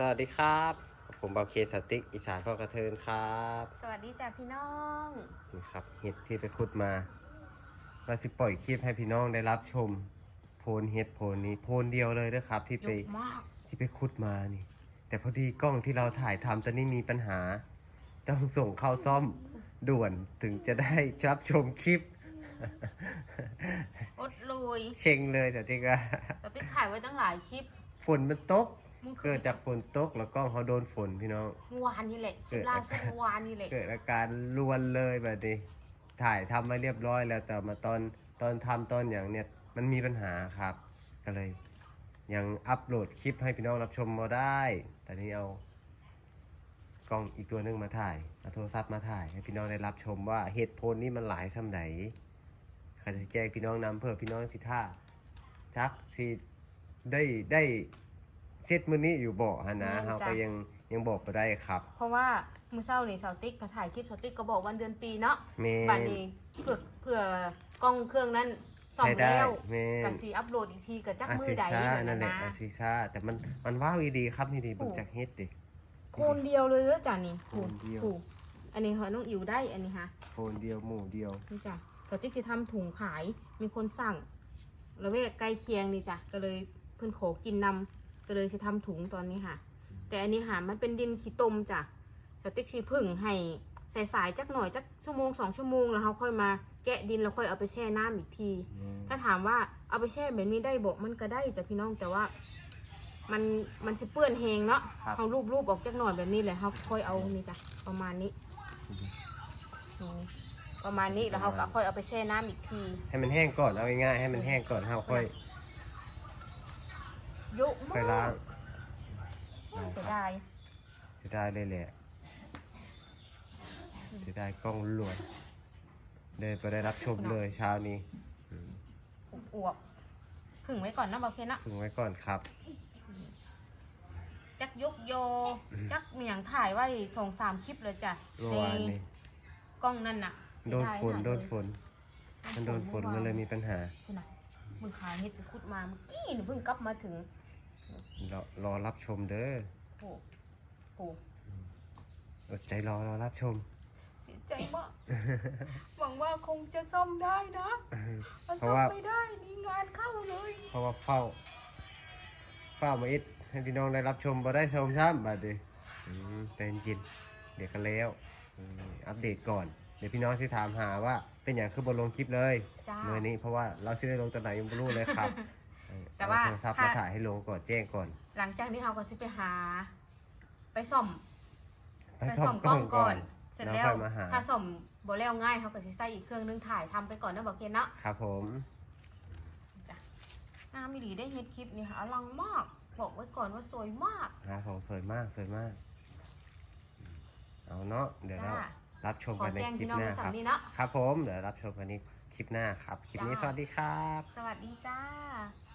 สวัสดีครับ ผมบาเคสติกอิสานพ่อกระเทินครับ สวัสดีจ้ะพี่น้องนี่ครับเห็ดที่ไปขุดมาเราสิปล่อยคลิปให้พี่น้องได้รับชม โพนเห็ดโพนนี้โพนเดียวเลยนะครับ ที่ยไปกมากที่ไปขุดมานี่ แต่พอดีกล้องที่เราถ่ายทำตอนนี้มีปัญหา ต้องส่งเข้าซ่อมด่วนถึงจะได้รับชมคลิปอดลุยเช็งเลยแต่จริงอะเราติดถ่ายไว้ตั้งหลายคลิปฝนมันตก มึงเกิดจากฝนตกแล้วกล้องเขาโดนฝนพี่น้อง เมื่อวานนี่แหละคเกิลิปดล่าสุดเมื่อวานนี่แหละ เกิดอาการลวนเลยแบบนี้ถ่ายทำมาเรียบร้อยแล้วแต่มาตอนตอนทำตอนอย่างเนี้ยมันมีปัญหาครับ ก็เลย ยังอัปโหลดคลิปให้พี่น้องรับชมมาได้ แต่นี้เอา กล้องอีกตัวหนึงมาถ่ายเอาโทรศัพท์มาถ่ายให้พี่น้องได้รับชมว่าเหตุผลนี่มันหลายสำไหนเขาจะแจ้งพี่น้องนำเพื่อพี่น้องสิท่าจักสิได้ได้ เซตมือนี้อยู่บ่ฮะนะเขาก็ยังยังบอกไปได้ครับเพราะว่าเมื่อเช้านี่สาวติ๊กก็ถ่ายคลิปสาวติ๊กก็บอกวันเดือนปีเนาะเมบัดนี้เพื่อเพื่อกล้องเครื่องนั้นส่องใช้ได้แล้วเมกับสีอัพโหลดอีกทีกับจักอามือซิใดซ่านั่นั่นนแหละนะอาซิซ่าแต่มันมันว้าวอีดีครับนี่ดีโอ้เบิ่งจากเฮ็ดดิ โคนเดียวเลยเด้อจ้ะนี่โคนเดียว ถูกอันนี้หอยน้องอิ๋วได้อันนี้ฮะ โคนเดียวหมู่เดียว นี่จ้ะสาวติ๊กจะทำถุงขาย มีคนสั่งระเวกใกล้เคียงนี่จ้ะ ก็เลยเพิ่นขอกินนำ ก็เลยจะทำถุงตอนนี้ค่ะ แต่อันนี้หามันเป็นดินขี้ตมจ้ะสติ๊กสีพึ่งให้ใส่สายๆจักหน่อยจักชั่วโมงสองชั่วโมงแล้วเขาค่อยมาแกะดินแล้วค่อยเอาไปแช่น้ำอีกที ถ้าถามว่าเอาไปแช่แบบนี้ได้บอกมันก็ได้จ้ะพี่น้องแต่ว่า มันมันจะเปื้อนแหงเนาะครับเขารูปรูปๆออกจักหน่อยแบบนี้เลยเขาค่อยเอานี่จ้ะประมาณนี้นี่ประมาณนี้แล้วเขาก็ค่อยเอาไปแช่น้ำอีกที ให้มันแห้งก่อนเอาง่ายๆให้มันแห้งก่อนเฮาค่อย เยอะค่อยมาล้ากงโอ้ยเสียดายจะได้เลยแหละจะได้กล้องล้วนเลยไปได้รับชมเลยเช้านี้อืมอวบๆผึ่งไว้ก่อนนะบอกเพนนะถึงไว้ก่อนครับ จักยกโย จักเหมียงถ่ายไว้สองสามคลิปเลยจ้ะเมื่อวานนี้กล้องนั่นน่ะโดนฝนเสียดายโดนฝน มันโดนฝนมันเลยมีปัญหา คุณน่ะมึงขายเห็ดไปคุดมาเมื่อกี้นี่เพิ่งกลับมาถึง รอรอรับชมเด้อโอ้โหอดใจรอรอรับชม เสียใจมาก หวังว่าคงจะซ่อมได้นะถ้าเพซ่อราะมว่า ไม่ได้นี่งานเข้าเลยเพราะว่าเฝ้า เฝ้ามาอิดให้พี่น้องได้รับชมบ่ได้ชมซ้ำบัดนี้อืมแต่จริงๆเดี๋ยวก็แล้วอืมอัปเดตก่อน เดี๋ยวพี่น้องที่ถามหาว่าเป็นอย่างคือบนลงคลิปเลยจ้าเมื่อนี้เพราะว่าเราซื้อได้ลงตอนไหนยังไม่รู้เลยครับเออ แต่ว่าเอโทรศัพท์มาถ่ายให้ลงก่อนแจ้งก่อนหลังจากนี้เขาก็สิไปหา ไปซ่อม ไปซ่อมกล้องก่อน เสร็จแล้วแล้วค่อยมาหาถ้าซ่อมบ่แล้วง่ายเขาก็สิใส่อีกเครื่องนึงถ่ายทำไปก่อนนะบอกเคนเนาะครับผมงามมิลีได้เฮ็ดคลิปนี่ค่ะอลังมาก บอกไว้ก่อนว่าสวยมาก ครับผมสวยมากสวยมาก เอาเนาะเดี๋ยวเราจ้า รับชมขอกันในแจ้งคลิพี่ปน้องหน้าในคสัรับมนี้เนาะ ครับผม เดี๋ยวรับชมกันในคลิปหน้าครับ คลิปนี้สจ้า วัสดีครับ สวัสดีจ้า